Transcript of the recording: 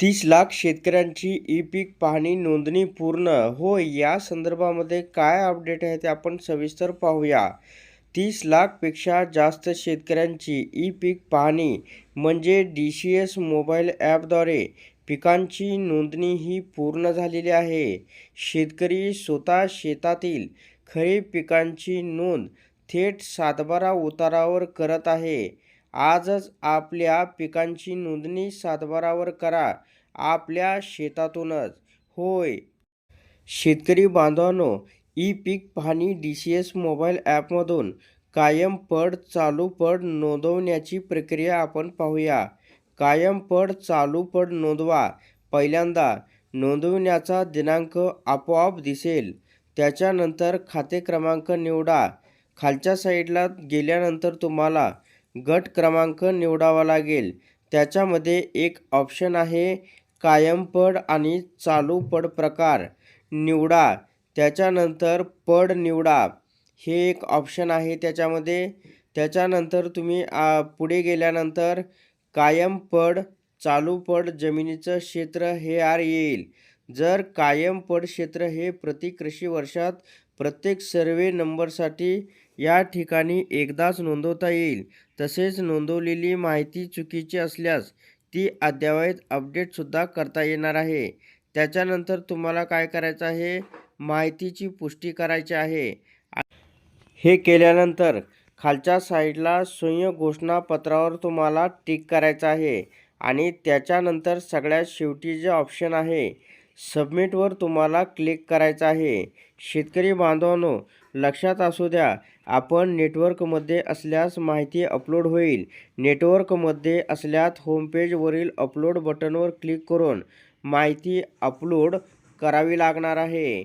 तीस लाख शेतकऱ्यांची ई पीक पाहणी नोंदणी पूर्ण हो या संदर्भामध्ये काय अपडेट आहे ते आपण सविस्तर पाहूया. तीस लाखपेक्षा जास्त शेतकऱ्यांची ई पीक पाहणी म्हणजे डी सी एस मोबाईल ॲपद्वारे पिकांची नोंदणी ही पूर्ण झालेली आहे. शेतकरी स्वतः शेतातील खरीप पिकांची नोंद थेट सातबारा उतारावर करत आहे. आजच आपल्या पिकांची नोंदणी सातबारावर करा. आपल्या शेतातूनच. होय. शेतकरी बांधवांनो ई पीक पाहणी डी सी एस मोबाईल ॲपमधून कायम पड चालू पड नोंदवण्याची प्रक्रिया आपण पाहूया. कायम पड चालू पड नोंदवा. पहिल्यांदा नोंदवण्याचा दिनांक आपोआप दिसेल. त्याच्यानंतर खाते क्रमांक निवडा. खालच्या साईडला गेल्यानंतर तुम्हाला गट क्रमांक निवडावा लागेल. त्याच्यामध्ये एक ऑप्शन आहे कायम पड आणि चालू पड प्रकार. निवडा. त्याच्यानंतर पड निवडा. हे एक ऑप्शन आहे त्याच्यामध्ये. त्याच्यानंतर तुम्ही आ, पुढे गेल्यानंतर कायम पड चालू पड जमिनीचं क्षेत्र हे आर येईल. जर कायम पड क्षेत्र हे प्रति कृषी वर्षात प्रत्येक सर्वे नंबरसाठी या ठिकाणी एकदाच नोंदवता येईल. तसेच नोंदवलेली माहिती चुकीची असल्यास ती अद्ययावत अपडेटसुद्धा करता येणार आहे. त्याच्यानंतर तुम्हाला काय करायचं आहे? माहितीची पुष्टी करायची आहे. हे केल्यानंतर खालच्या साईडला स्वयं घोषणापत्रावर तुम्हाला टिक करायचं आहे. आणि त्याच्यानंतर सगळ्यात शेवटी जे ऑप्शन आहे सबमिटवर तुम्हाला क्लिक करायचं आहे. शेतकरी बांधवांनो लक्षात असू द्या आपण नेटवर्कमध्ये असल्यास माहिती अपलोड होईल. नेटवर्कमध्ये असल्यास होमपेजवरील अपलोड बटनवर क्लिक करून माहिती अपलोड करावी लागणार आहे.